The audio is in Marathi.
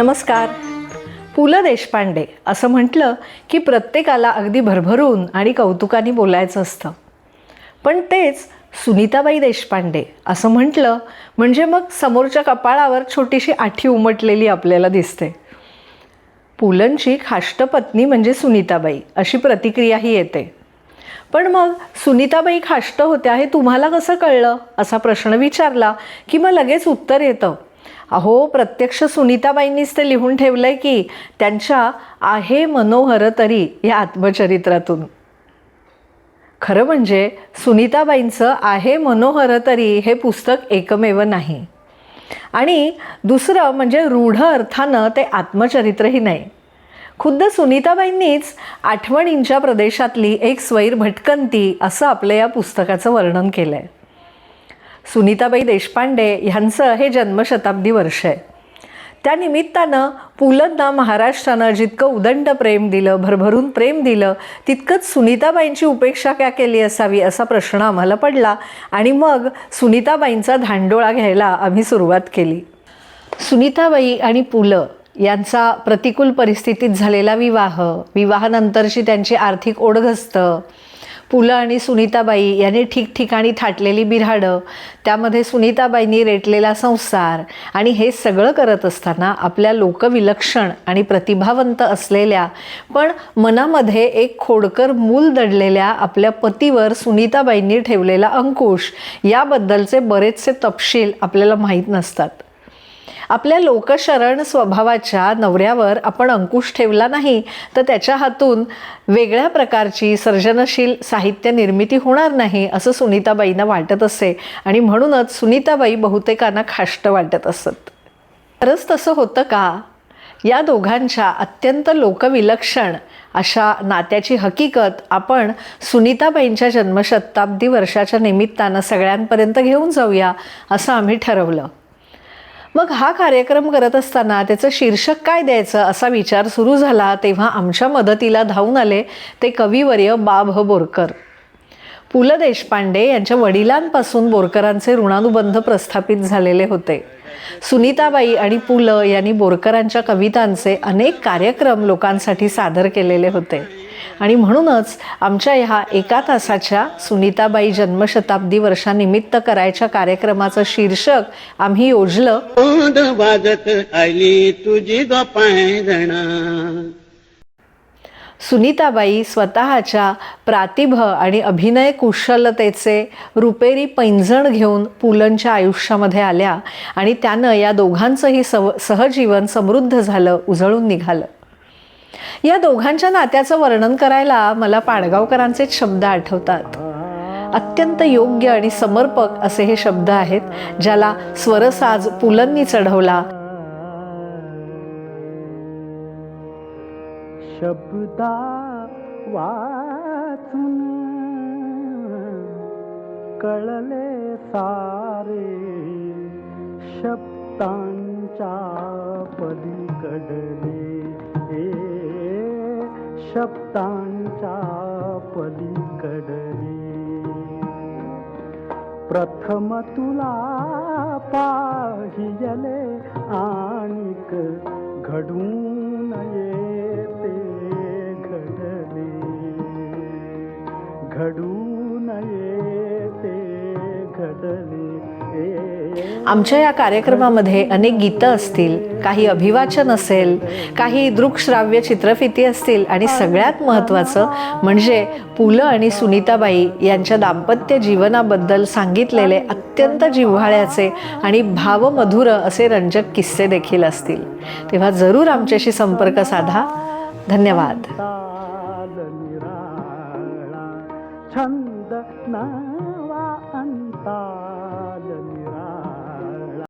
नमस्कार. पु ल देशपांडे असं म्हटलं की प्रत्येकाला अगदी भरभरून आणि कौतुकाने बोलायचं असतं. पण तेच सुनीताबाई देशपांडे असं म्हटलं म्हणजे मग समोरच्या कपाळावर छोटीशी आठी उमटलेली आपल्याला दिसते. पुलंची खाष्ट पत्नी म्हणजे सुनीताबाई अशी प्रतिक्रियाही येते. पण मग सुनीताबाई खाष्ट होत्या हे तुम्हाला कसं कळलं? असा प्रश्न विचारला की मग लगेच उत्तर येतं. अहो प्रत्यक्ष सुनीताबाईंनीच ते लिहून ठेवलं आहे की त्यांच्या आहे मनोहर तरी या आत्मचरित्रातून. खरं म्हणजे सुनीताबाईंचं आहे मनोहर तरी हे पुस्तक एकमेव नाही. आणि दुसरं म्हणजे रूढ अर्थानं ते आत्मचरित्रही नाही. खुद्द सुनीताबाईंनीच आठवणींच्या प्रदेशातली एक स्वैर भटकंती असं आपलं या पुस्तकाचं वर्णन केलं आहे सुनीताबाई देशपांडे ह्यांचं हे जन्मशताब्दी वर्ष आहे. त्या निमित्तानं पुलंना महाराष्ट्रानं जितकं उदंड प्रेम दिलं भरभरून प्रेम दिलं तितकंच सुनीताबाईंची उपेक्षा क्या केली असावी असा प्रश्न आम्हाला पडला आणि मग सुनीताबाईंचा धांडोळा घ्यायला आम्ही सुरुवात केली. सुनीताबाई आणि पु ल यांचा प्रतिकूल परिस्थितीत झालेला विवाह विवाहानंतरची त्यांची आर्थिक ओढघस्त पु ल आणि सुनीताबाई यांनी ठिकठिकाणी थाटलेली बिऱ्हाडं त्यामध्ये सुनीताबाईंनी रेटलेला संसार आणि हे सगळं करत असताना आपल्या लोकविलक्षण आणि प्रतिभावंत असलेल्या पण मनामध्ये एक खोडकर मूल दडलेल्या आपल्या पतीवर सुनीताबाईंनी ठेवलेला अंकुश याबद्दलचे बरेचसे तपशील आपल्याला माहीत नसतात. आपल्या लोकशरण स्वभावाच्या नवऱ्यावर आपण अंकुश ठेवला नाही तर त्याच्या हातून वेगळ्या प्रकारची सर्जनशील साहित्य निर्मिती होणार नाही असं सुनीताबाईंना वाटत असे. आणि म्हणूनच सुनीताबाई बहुतेकांना खाष्ट वाटत असत. खरंच तसं होतं का? या दोघांच्या अत्यंत लोकविलक्षण अशा नात्याची हकीकत आपण सुनीताबाईंच्या जन्मशताब्दी वर्षाच्या निमित्तानं सगळ्यांपर्यंत घेऊन जाऊया असं आम्ही ठरवलं. मग हा कार्यक्रम करत असताना त्याचं शीर्षक काय द्यायचं असा विचार सुरू झाला तेव्हा आमच्या मदतीला धावून आले ते कविवर्य बाभ बोरकर. पु ल देशपांडे यांच्या वडिलांपासून बोरकरांचे ऋणानुबंध प्रस्थापित झालेले होते. सुनीताबाई आणि पु ल यांनी बोरकरांच्या कवितांचे अनेक कार्यक्रम लोकांसाठी सादर केलेले होते. आणि म्हणूनच आमच्या ह्या एका तासाच्या सुनीताबाई जन्मशताब्दी वर्षानिमित्त करायच्या कार्यक्रमाचं शीर्षक आम्ही योजलं. सुनीताबाई स्वतःच्या प्रातिभ आणि अभिनय कुशलतेचे रुपेरी पैंजण घेऊन पुलंच्या आयुष्यामध्ये आल्या आणि त्यानं या दोघांचंही सव सहजीवन समृद्ध झालं उजळून निघालं. या दोघांच्या नात्याचं वर्णन करायला मला पाडगावकरांचेच शब्द आठवतात. अत्यंत योग्य आणि समर्पक असे हे शब्द आहेत ज्याला स्वरसाज पुलंनी चढवला. शब्दा वाचून कळले सारे शब्दांच्या पलीकडले. ए शब्दांच्या पलीकडे. प्रथम तुला पाहिजले आणिक घडून येते घडले. घडून येते घडले. आमच्या या कार्यक्रमामध्ये अनेक गीतं असतील काही अभिवाचन असेल काही दृकश्राव्य चित्रफिती असतील आणि सगळ्यात महत्त्वाचं म्हणजे पु ल आणि सुनीताबाई यांच्या दाम्पत्य जीवनाबद्दल सांगितलेले अत्यंत जिव्हाळ्याचे आणि भावमधुर असे रंजक किस्से देखील असतील. तेव्हा जरूर आमच्याशी संपर्क साधा. धन्यवाद. छंद नावा अंता